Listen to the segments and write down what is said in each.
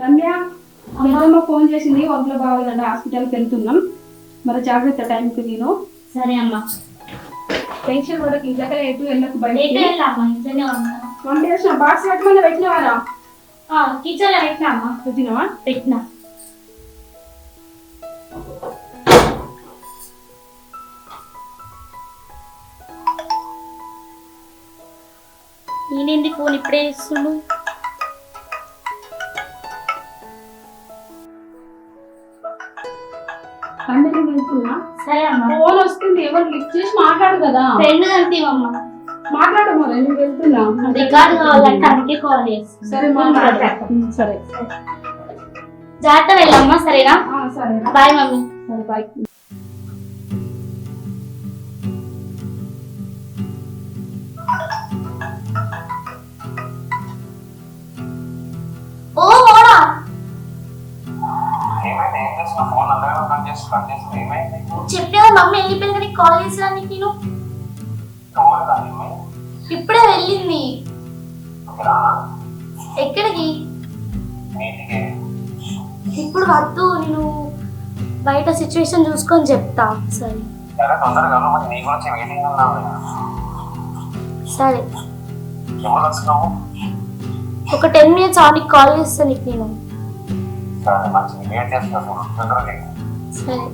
రమ్య అమ్మమ్మ ఫోన్ చేసింది ఒంట్లో బాగాలేదండి హాస్పిటల్కి వెళ్తున్నాం. మరి జాగ్రత్త టైంకి నేను సరే అమ్మా. టెన్షన్ కూడా ఇంట్లోకి ఎటు వెళ్ళకు బయట వంట చేసిన బాక్స్ పెట్టమని పెట్టినవారా? కిచెన్లో అమ్మా పెట్టినవా? పెట్టినా. నేనేంటి ఫోన్ ఇప్పుడే ఇస్తుండు కంటిన్యూ వెళ్తున్నా సరే అమ్మా. ఫోన్ వస్తుంది ఎవరు చేసి మాట్లాడు కదా. ఫ్రెండ్ కనిపివమ్మా మాట్లాడు మరి నువ్వు వెళ్తున్నా? రికార్డు కావాలంటే అందుకే కాల్ చేస్తాను సరే మాట్లాడు. ఉమ్, సరే. జాగ్రత్త వెళ్ళమ్మా సరేనా? సరే బాయ్ మమ్మీ. సరే బాయ్. మమ్మీ వెళ్ళిపోయింది కానీ కాల్ చేసాను నేను? ఇప్పుడే వెళ్ళింది. ఎక్కడికి? ఇప్పుడు వద్దు నేను బయట సిచ్యువేషన్ చూసుకొని చెప్తా. సరే. సరే ఒక టెన్ మినిట్స్ ఆడికి కాల్ చేస్తాను నీకు నేను. సరే.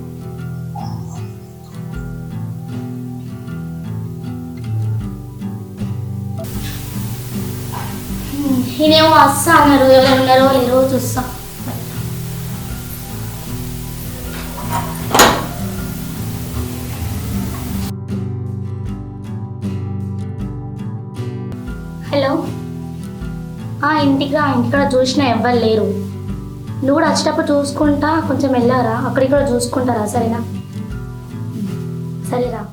నేనేమో వస్తా అన్నారు ఎవరు ఉన్నారో లేరో చూస్తా. హలో. ఆ, ఇంటికి? రా ఇంటికాడ చూసినా ఎవ్వరు లేరు. నువ్వు కూడా వచ్చేటప్పుడు చూసుకుంటా కొంచెం వెళ్ళారా? అక్కడికి కూడా చూసుకుంటారా? సరేనా? సరేరా.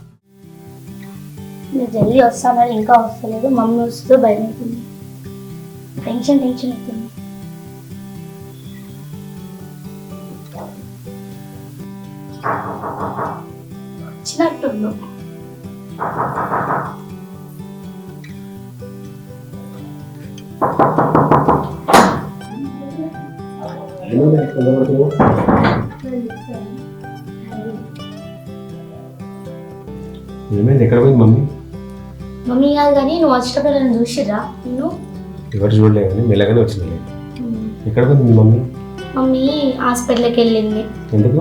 నేను జల్దీ వస్తాను ఇంకా వస్తలేదు. మమ్మీ వస్తూ భయం అవుతుంది టెన్షన్ టెన్షన్ అవుతుంది వచ్చినట్టుండు ఏమైంది? ఎక్కడ పోయింది మమ్మీ? మమ్మీ కాదు కానీ నువ్వు వచ్చేటప్పుడు నన్ను చూసిరా నేను ఎవరు చూడలే కానీ మెల్లగానే వచ్చింది. ఎక్కడ పోయింది మీ మమ్మీ? మమ్మీ హాస్పిటల్కి వెళ్ళింది. ఎందుకు?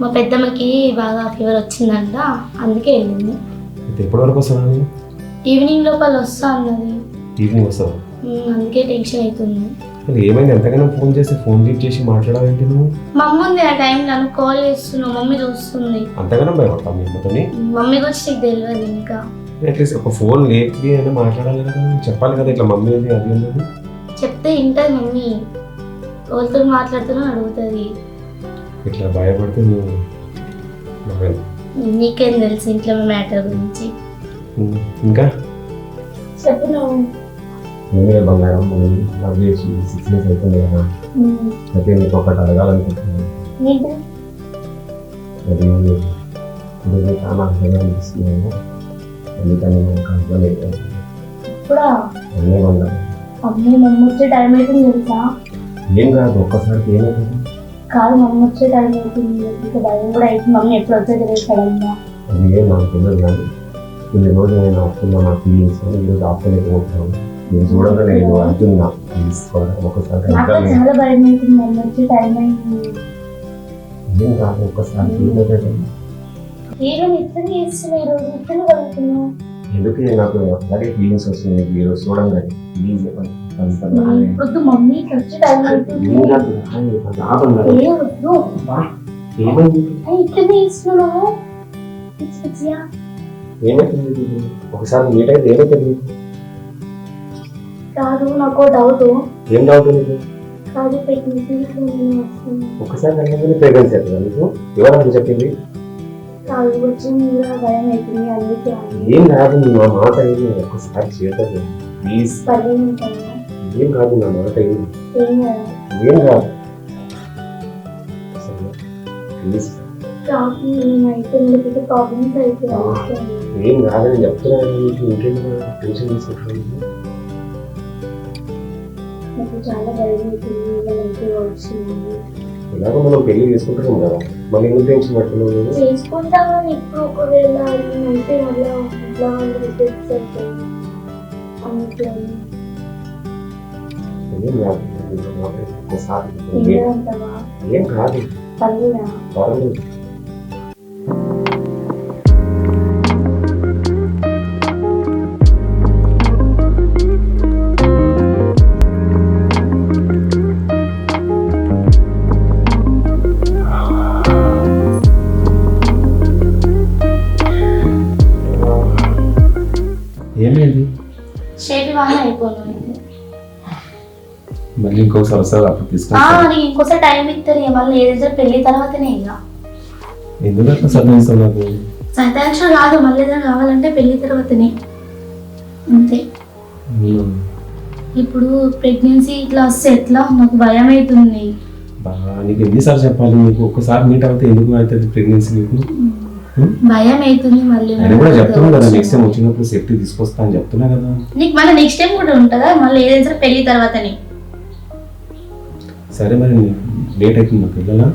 మా పెద్దమ్మకి బాగా ఫీవర్ వచ్చిందంట అందుకే వెళ్ళింది. అయితే ఎప్పటి వరకు వస్తాను ఈవినింగ్ లోపల వస్తా అన్నది. ఈవినింగ్ వస్తావు? అందుకే టెన్షన్ అవుతుంది ఏమైంది? ఎంతగానో ఫోన్ చేసి ఫోన్ లీట్ చేసి మాట్లాడాలంటే నువ్వు? మా అమ్మ ఉంది ఆ టైం నన్ను కాల్ చేస్తున్నావు మమ్మీ చూస్తుంది. అంతగానో భయపడతావు మీ అమ్మతోని? మమ్మీ గురించి నీకు తెలియదు ఇంకా. అట్లీస్ట్ ఒక ఫోన్ లేపి అయినా మాట్లాడాలి కదా చెప్పాలి కదా ఇట్లా మమ్మీ ఉంది అది ఉన్నది చెప్తే వింటది మమ్మీ. వాళ్ళతో మాట్లాడుతున్నా అడుగుతుంది. ఇట్లా భయపడితే నువ్వు. నీకేం తెలుసు ఇంట్లో మ్యాటర్ గురించి? ఇంకా? చెప్పు నువ్వు. నువ్వే బంగారం మనం లవ్ చేసి సిక్స్ ఇయర్స్ అవుతుంది కదా. ఉమ్, అయితే నీకు ఒకటి అడగాలనుకుంటున్నాను. అది చాలా నాకు అర్థం అవుతుంది ఇప్పుడా? అన్నీ బంగారం మమ్మీ మమ్మీ వచ్చే టైం అవుతుంది తెలుసా? ఏం కాదు ఒక్కసారికి ఏమవుతుంది కాదు మమ్మీ వచ్చే టైం అవుతుంది ఇంకా భయం కూడా అవుతుంది మమ్మీ ఎప్పుడు వచ్చేది రేపు సడన్గా అది ఏం నాకు తెలియదు కానీ ఇన్ని రోజులు నేను ఆపుతున్నా నా ఫీలింగ్స్ ఈరోజు ఆపుకోలేకపోతున్నాను నేను చూడగా నేను అంటున్నా ప్లీజ్ ఒకసారి చాలా భయం అవుతుంది. మమ్మీ వచ్చే టైం అయింది ఏం కాదు ఒక్కసారి ఏమవుతుంది హీరో చేస్తున్నారు ఎందుకే నాకు అలాగే ఫీలింగ్స్ వస్తుంది ఈరోజు చూడండి ప్లీజ్ వద్దు మమ్మీ వచ్చే టైం అవుతుంది ఇట్లనే ఏమైతుంది? ఒకసారి మీట్ అయితే ఏమైతుంది? కాదు నాకు డౌట్ ఏం డౌట్ నీకు? కాదు ప్రెగ్నెన్సీ ఒకసారి ప్రెగ్నెన్సీ అవుతుందా నీకు? చెప్పింది? భయం అవుతుంది అందుకే అని ఏం కాదు నీ మాట ఏమి ఒక్కసారి చేద్దాం ప్లీజ్ ఏం కాదు నా మాట ఏమి ఏం కాదు. ఏం కాదు. ప్లీజ్ కాదు నేనైతే మీకు ప్రాబ్లమ్స్ అయితే ఏం కాదని చెప్తున్నాను నీకు. ఇంకేం టెన్షన్ నాకు చాలా భయం అవుతుంది వాళ్ళంటే వచ్చింది. ఇలాగ మనం పెళ్ళి చేసుకుంటున్నాం కదా. మళ్ళీ ఎందుకు టెన్షన్ ఇప్పుడు ఒకవేళ అంటే మళ్ళీ ఇంట్లో ఏం కాదు. పర్లేదా. వస్తారు అప్పుడు ఆ, తీసుకుంటా అది ఇంకోసారి టైం ఇస్తారు మళ్ళీ ఏదైతే పెళ్ళి తర్వాతనే ఇక. ఎందుకు అట్లా సతాయిస్తావు నాకు సతాక్ష కాదు మళ్ళీ ఏదైనా కావాలంటే పెళ్ళి తర్వాతనే. అంతే. ఇప్పుడు ప్రెగ్నెన్సీ ఇట్లా వస్తే ఎట్లా నాకు భయం అవుతుంది నీకు ఎన్నిసార్లు చెప్పాలి నీకు? ఒక్కసారి మీట్ అవుతే ఎందుకు అవుతుంది ప్రెగ్నెన్సీ నీకు? భయం అవుతుంది మళ్ళీ నేను కూడా చెప్తున్నా కదా నెక్స్ట్ టైం వచ్చినప్పుడు సేఫ్టీ తీసుకొస్తా అని చెప్తున్నా కదా. నీకు మళ్ళీ నెక్స్ట్ టైం కూడా ఉంటుందా? మళ్ళీ ఏదైనా పెళ్ళి తర్వాతనే. సరే మరి లేట్ అవుతుంది నాకు వెళ్ళాలా?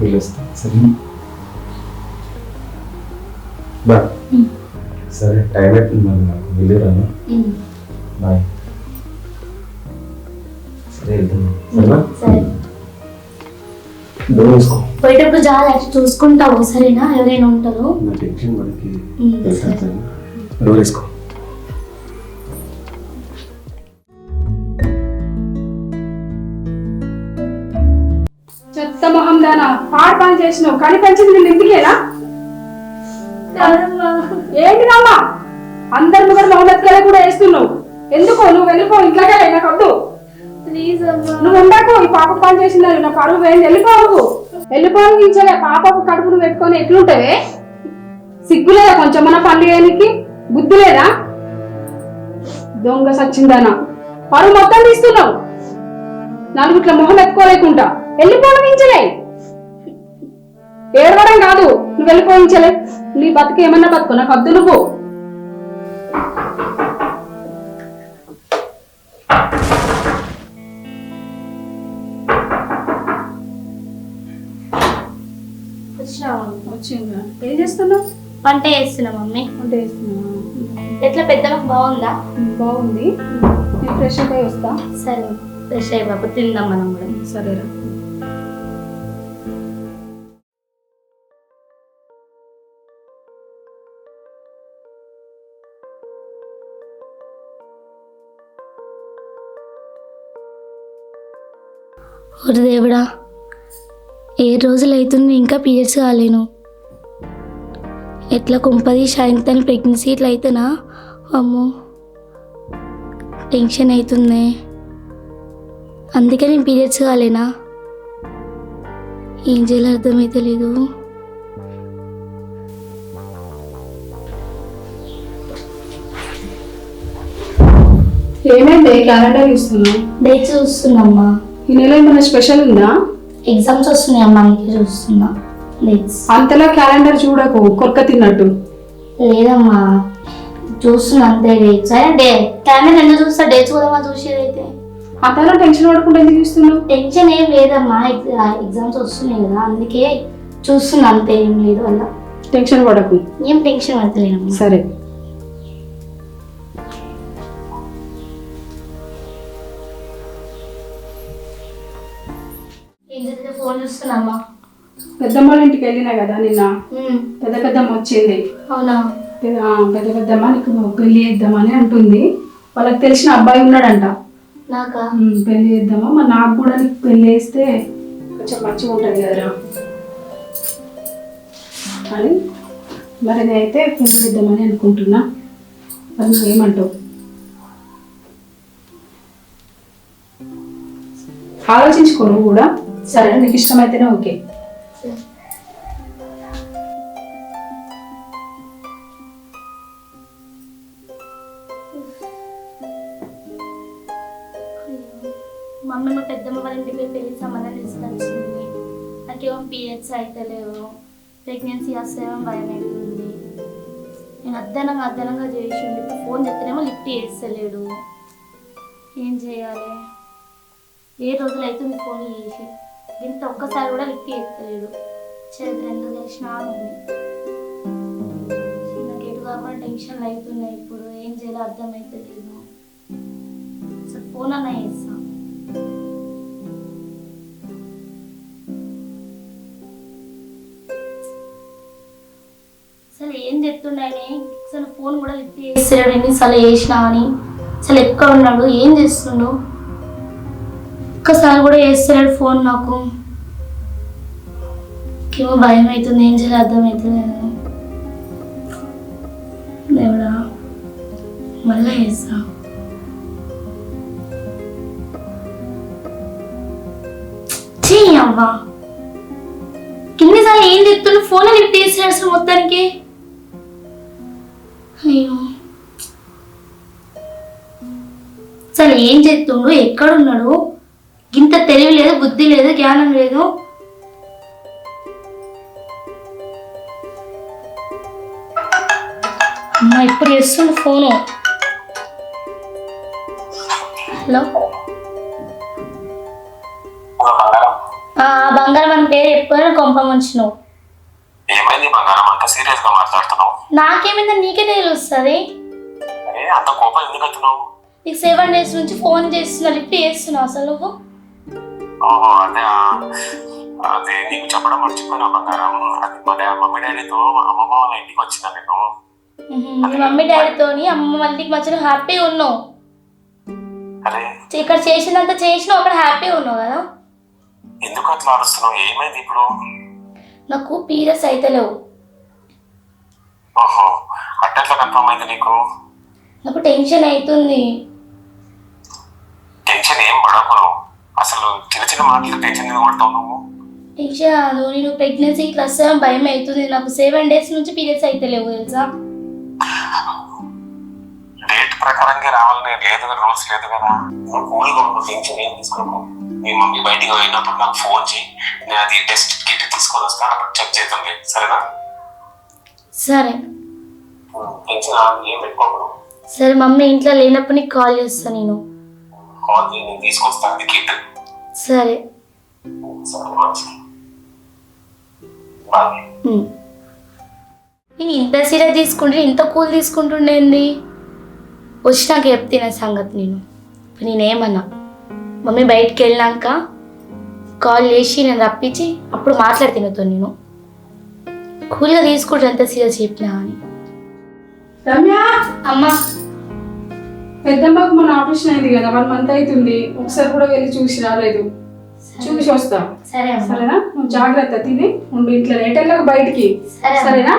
వెళ్ళొస్తా సరే. బా. సరే టైం అవుతుంది మరి నాకు. వెళ్ళిరాను బాయ్. సరే వెళ్తాను సరేనా? పోయేటప్పుడు జాగ్రత్త చూసుకుంటావు సరేనా? ఎవరైనా ఉంటారు? నా టెన్షన్ మనకి డోర్ వేసుకో చెత్త మొహం దానా? పాడు పని చేసినావు. కానీ పెంచింది నేను ఎందుకేనా ఏంటిదమ్మా అందరిని కూడా మొహం ఎత్తుకెళ్ళి కూడా వేస్తున్నావు. ఎందుకు? నువ్వు వెళ్ళిపో. ఇంట్లోకే నాకు వద్దు. నువ్వు ఉండకు. ఈ పాప పని చేసిందని నా పరువు వేయండి వెళ్ళిపో నువ్వు. వెళ్ళిపోవు ఇంచలే పాపకు కడుపును పెట్టుకొని ఎట్లుంటావే? సిగ్గు లేదా కొంచెం? మన పని చేయడానికి బుద్ధి లేదా? దొంగ సచ్చిందనా? పరువు మొత్తం తీస్తున్నావు. నలుగు ఇట్లా మొహం ఎత్తుకోలేకుండా. వెళ్ళిపోవడం ఇంచలే ఏడవడం కాదు నువ్వు వెళ్ళిపోయించలే నీ బతుకు ఏమన్నా బతుకు నాకు వద్దు నువ్వు. ఏం చేస్తున్నావు? వంట చేస్తున్నా మమ్మీ. వంట చేస్తున్నావా? ఎట్లా పెద్దలకు బాగుందా? బాగుంది. నేను ఫ్రెష్ అప్ అయి వస్తా. సరే ఫ్రెష్ అయ్యి బాబు తిందాం మనం కూడా. సరేరా. ఓరి దేవుడా ఏ రోజులు అవుతుంది ఇంకా పీరియడ్స్ కాలేను ఎట్లా కుంపది సాయంత్రం ప్రెగ్నెన్సీ ఇట్లా అయితేనా? అమ్మో టెన్షన్ అవుతుంది అందుకే నేను పీరియడ్స్ కాలేనా? ఏం చేయాలో అర్థమైతే లేదు. ఏమైంది? క్యాలెండర్ చూస్తున్నావు? డేట్స్ చూస్తున్నామ్మా. ఈ నెల ఏమైనా స్పెషల్ ఉందా? ఎగ్జామ్స్ వస్తున్నాయి అమ్మా అందుకే చూస్తున్నా. అంతలా క్యాలెండర్ చూడకు కొక్క తిన్నట్టు. లేదమ్మా చూస్తున్నా అంతే డేట్స్ డే క్యాలెండర్ ఎందుకు చూస్తా డేట్స్ కూడా చూసేది అయితే అంతలా టెన్షన్ పడకుండా ఎందుకు చూస్తున్నావు? టెన్షన్ ఏం లేదమ్మా ఎగ్జామ్స్ వస్తున్నాయి కదా అందుకే చూస్తున్నా అంతే ఏం లేదు వల్ల టెన్షన్ పడకు. ఏం టెన్షన్ పడతలేనమ్మా. సరే. ఫోన్ చూస్తున్నామ్మా పెద్దమ్మ ఇంటికి వెళ్ళినా కదా నిన్న? పెద్ద పెద్దమ్మ వచ్చింది. అవునా? పెద్ద పెద్దమ్మ నీకు పెళ్ళి చేద్దామని అంటుంది. వాళ్ళకి తెలిసిన అబ్బాయి ఉన్నాడంట. నాకా? పెళ్ళి చేద్దామా? మరి నాకు కూడా నీకు పెళ్ళి చేస్తే కొంచెం మంచిగా ఉంటుంది కదరా. అని. మరి నేనైతే పెళ్ళి చేద్దామని అనుకుంటున్నా. మరి నువ్వేమంటావు? ఆలోచించుకో నువ్వు కూడా. సరే నీకు ఇష్టమైతేనే ఓకే. మమ్మీ మా పెద్దమ్మ వాళ్ళ ఇంటికి పెళ్ళి సంబంధం తీసుకొచ్చింది. నాకేమో పీరియడ్స్ అయితే లేవు ప్రెగ్నెన్సీ వస్తేమో భయం అవుతుంది. నేను అద్దనంగా అద్దనంగా చేసిండు. ఇప్పుడు ఫోన్ చెప్తేనేమో లిఫ్ట్ చేస్తలేడు. ఏం చేయాలి? ఏ రోజులు అయితే మీ ఫోన్ చేసి? ఇంత ఒక్కసారి కూడా లిఫ్ట్ చేస్తలేడు చరిత్ర ఎందుకు తెలిసినా ఉంది. నాకు ఎటు కాకుండా టెన్షన్లు అవుతున్నాయి ఇప్పుడు. ఏం చేయాలో అర్థమైతే లేదు అసలు ఫోన్ అన్న చేస్తా. అసలు ఏం చెప్తున్నాయని అసలు ఫోన్ కూడా లిఫ్ట్ చేస్తాడు ఎన్నిసార్లు చేసినా అని. అసలు ఎక్కడ ఉన్నాడు? ఏం చేస్తుండు? ఒక్కసారి కూడా వేస్తాడు ఫోన్ నాకు. ఏమో భయం అవుతుంది ఏం చేయాలి అర్థమవుతుంది దేవుడా మళ్ళీ వేస్తా చెయ్యి అవ్వా. ఏం చెప్తుండు? ఫోన్ లిఫ్ట్ చేసాడు మొత్తానికి. అయ్యో. అసలు ఏం చేస్తుండు? ఎక్కడున్నాడు? ఇంత తెలివి లేదు బుద్ధి లేదు జ్ఞానం లేదు. అమ్మ ఇప్పుడు చేస్తుండు ఫోను. హలో. బంగారం అని పేరు ఎప్పుడు కొంప ముంచినావు. ఏమైంది బంగారం? అంత సీరియస్గా మాట్లాడుతున్నావు. నాకేమైందో నీకే తెలుస్తుంది. అంత కోపం ఎందుకు అవుతున్నావు నీకు సెవెన్ డేస్ నుంచి ఫోన్ చేస్తున్నా లిఫ్ట్ చేస్తున్నావు అసలు నువ్వు? ఓహో అదే అదే నీకు చెప్పడం మర్చిపోయినా బంగారం. అది మా మమ్మీ డాడీతో అమ్మమ్మ వాళ్ళ ఇంటికి వచ్చిన నేను. మమ్మీ డాడీతోని అమ్మ వాళ్ళకి మధ్యలో హ్యాపీగా ఉన్నావు. ఇక్కడ చేసినంత చేసినావు అక్కడ హ్యాపీగా ఉన్నావు కదా. ఎందుకు అట్లా అరుస్తున్నావు? ఏమైంది ఇప్పుడు? నాకు పీరియడ్స్ అయితే లేవు. ఓహో అట్టెట్లా కన్ఫర్మ్ అయింది నీకు? నాకు టెన్షన్ అవుతుంది. టెన్షన్ ఏం పడకు. అసలు చిన్న చిన్న మాటలు టెన్షన్ ఎందుకు పడతావు నువ్వు? నేను ప్రెగ్నెన్సీ ఇట్లా వస్తే భయం అవుతుంది. నాకు సెవెన్ డేస్ నుంచి పీరియడ్స్ అయితే లేవు తెలుసా? డేట్ ప్రకారంగా రావాలని లేదు రూల్స్ లేదు కదా? నువ్వు కూల్గా ఉండు టెన్షన్ ఏం తీసుకోకు. మీ మమ్మీ బయటికి పోయినప్పుడు నాకు ఫోన్ చేయి. నేను అది టెస్ట్ కిట్ తీసుకొని వస్తాను అప్పుడు చెక్ చేద్దాం సరేనా? సరే. టెన్షన్ ఏం పెట్టుకోకూడదు సరే మమ్మీ ఇంట్లో లేనప్పుడు నీకు కాల్ చేస్తాను నేను. కాల్ చేయి నేను తీసుకొస్తాను కిట్. సరే. సరే మంచిది బాయ్ మ్మ్. నేను ఇంత సీరియస్ తీసుకుంటే ఇంత కూల్ తీసుకుంటుండేంది వచ్చినాక చెప్తే నా సంగతి నేను. నేనేమన్నా మమ్మీ బయటికి వెళ్ళాక కాల్ చేసి నేను రప్పించి అప్పుడు మాట్లాడితే నీతో నేను. కూల్గా తీసుకుంటే ఎంత సీరియస్ చెప్పినా అని. రమ్య! అమ్మా. పెద్దమ్మకు మన ఆపరేషన్ అయింది కదా వన్ మంత్ అవుతుంది ఒకసారి కూడా వెళ్ళి చూసి రాలేదు. చూసి వస్తా. సరేనా? నువ్వు జాగ్రత్త తిని ఉండు ఇంట్లో. లేటెళ్ళకు బయటికి. సరేనా?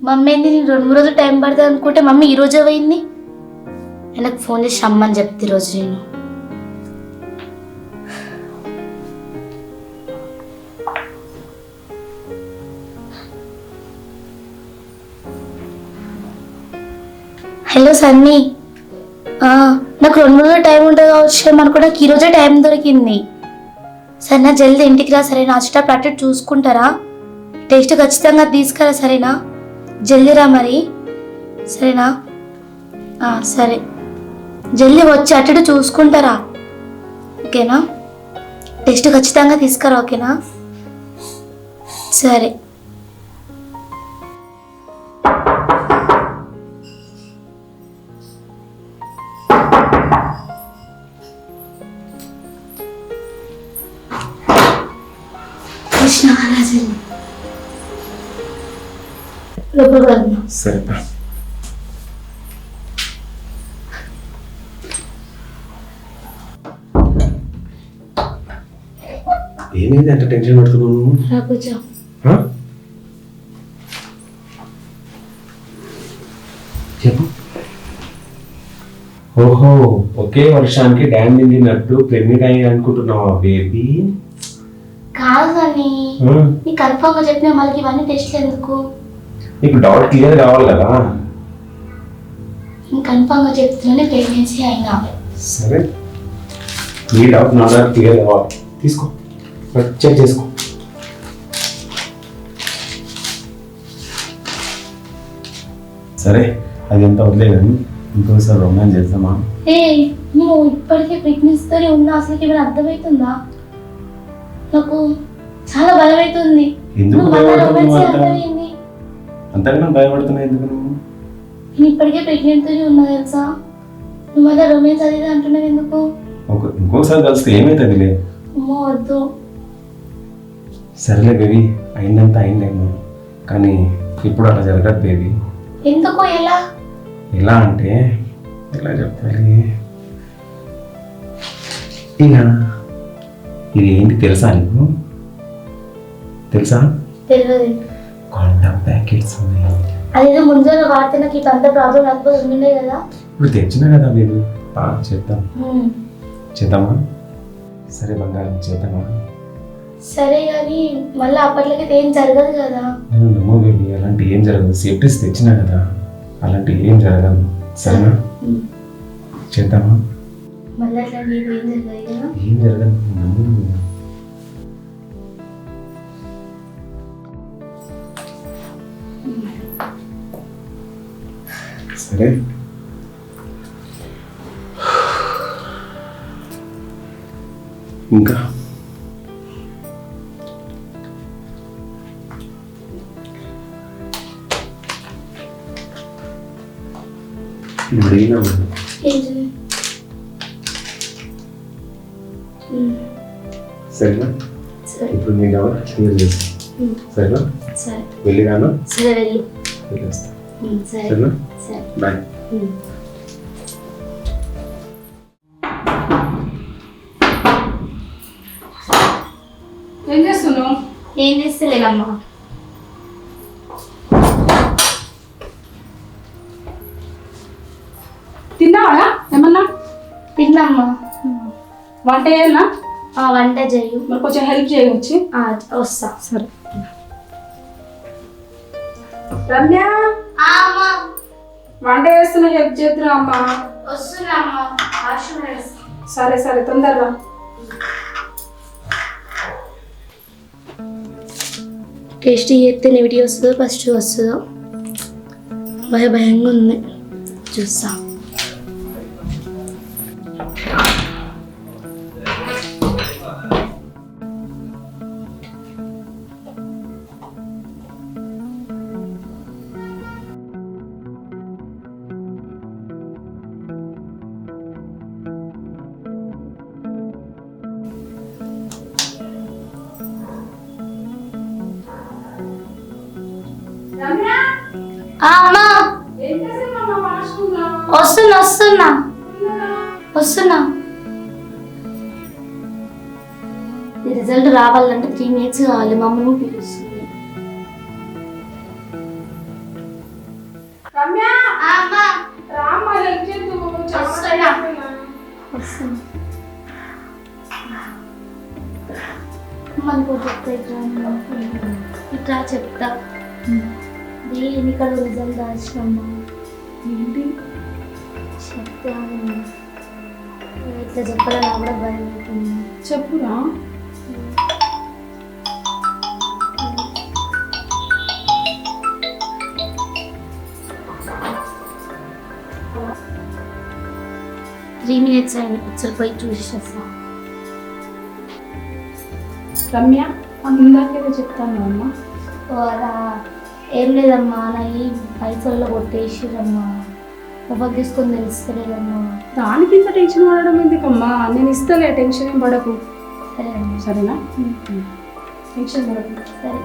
మమ్మీ ఏంది నేను రెండు మూడు రోజులు టైం పడుతుంది అనుకుంటే మమ్మీ ఈ రోజే పోయింది? నాకు ఫోన్ చేసి రమ్మని చెప్తే ఈరోజు నేను. హలో సన్నీ. నాకు రెండు మూడు రోజులు టైం ఉంటుంది కావచ్చు మనకు నాకు ఈరోజే టైం దొరికింది. సరేనా జల్దీ ఇంటికి రా సరేనా. అచ్చట అటు చూసుకుంటారా? టేస్ట్ ఖచ్చితంగా తీసుకురా సరేనా? జల్దీ రా మరి. సరేనా? సరే. జల్దీ వచ్చి అటు ఇటు చూసుకుంటారా? ఓకేనా? టెస్ట్ ఖచ్చితంగా తీసుకురా ఓకేనా? సరే. సరే ఏమైంది అంత టెన్షన్ పడుతున్నావు? చెప్పు. ఓహో ఒకే వర్షానికి డ్యామ్ నిండినట్టు ప్రెగ్నెంట్ అయ్యి అనుకుంటున్నావా బేబీ? నీ చెప్పిన ఇవన్నీ టెస్ట్లు ఎందుకు నీకు డౌట్ క్లియర్ కావాలి కదా. నేను కన్ఫర్మ్గా చెప్తున్నాను ప్రెగ్నెన్సీ అయినా సరే. నీ డౌట్ నా దగ్గర క్లియర్ కావాలి. తీసుకో. చెక్ చేసుకో. సరే అది ఎంత ఇంకోసారి రొమాన్స్ చేద్దామా? ఏ నువ్వు ఇప్పటికే ప్రెగ్నెన్సీతోనే ఉన్నా అసలు ఏమైనా అర్థమవుతుందా? నాకు చాలా భయం అవుతుంది ఎందుకు అర్థమైంది అంతకన్నా భయపడుతున్నావు ఎందుకు నువ్వు? నేను ఇప్పటికే ప్రెగ్నెంట్తోనే ఉన్నా తెలుసా? నువ్వు మళ్ళీ రొమాన్స్ అది అంటున్నావు ఎందుకు? ఒక ఇంకోసారి కలిస్తే ఏమవుతుందిలే అమ్మో వద్దు. సరేలే బేబీ అయిందంతా అయిందేమో. కానీ ఇప్పుడు అలా జరగదు బేబీ ఎందుకు? ఎలా? ఎలా అంటే ఎలా చెప్పాలి ఇలా ఇది ఏంటి తెలుసా నీకు? తెలుసా? తెలియదు కాండం ప్యాకెట్స్ ఉన్నాయి. అదేదో ముందుగా వాడితే నాకు ఇటు అంత ప్రాబ్లం రాకపోతే ఉండే కదా. ఇప్పుడు తెచ్చినా కదా బేబీ బాగా చేద్దాం. చేద్దామా? సరే బంగారం చేద్దామా? సరే కానీ మళ్ళీ అప్పట్లకైతే ఏం జరగదు కదా. నేను నమ్మో బేబీ అలాంటి ఏం జరగదు. సేఫ్టీస్ తెచ్చినా కదా. అలాంటి ఏం జరగదు. సరేనా. చేద్దామా? మళ్ళీ అట్లా నీకు ఏం జరగదు కదా ఏం. సరే ఇంకా ఇప్పుడు ఏంటి సరేనా? సరే. ఇప్పుడు నేను కావాలి క్లియర్ చేసి. సరేనా? సరే. వెళ్ళి రాను? సరే వెళ్ళు. వెళ్ళేస్తా హ్మ్. సరే. సరేనా? సరే. బాయ్. ఏం చేస్తున్నావు? ఏం చేస్తలేనమ్మా తిన్నావా ఏమన్నా? తిన్నమ్మా. వంట చేయాలనా ఆ వంట చెయ్యు మరి కొంచెం హెల్ప్ చేయవచ్చు ఆ, వస్తా. సరే. రమ్య? వంట చేస్తున్న హెల్ప్ చేద్దురా అమ్మా. సరే సరే తొందరగా. టేస్టీ చేస్తే నెగిటివ్ వస్తుందో ఫస్ట్ వస్తుందో భయ భయంగా ఉంది. చూస్తా. రావాలంటే త్రీ మినిట్స్ కావాలి మా అమ్మని పిలుస్తుంది మనకు చెప్తా ఇట్లా ఇట్లా చెప్తా. ఇక్కడ రిజల్ట్ దాచినమ్మా ఏంటి? చెప్తా. ఇట్లా చెప్పడం నాకు కూడా భయం అవుతుంది చెప్పురా? త్రీ మినిట్స్ అయింది ఒకసారి పోయి చూసేస్తా రమ్య ఇందాకేదో చెప్తాను అమ్మా అలా ఏం లేదమ్మా నా ఈ పైసల్లో కొట్టేసిరమ్మా మొబైల్ తీసుకొని తెలుస్తలేదమ్మా దానికి ఇంత టెన్షన్ పడడం ఎందుకమ్మా నేను ఇస్తలే టెన్షన్ ఏం పడకు సరే అమ్మా సరేనా టెన్షన్ పడకు సరే.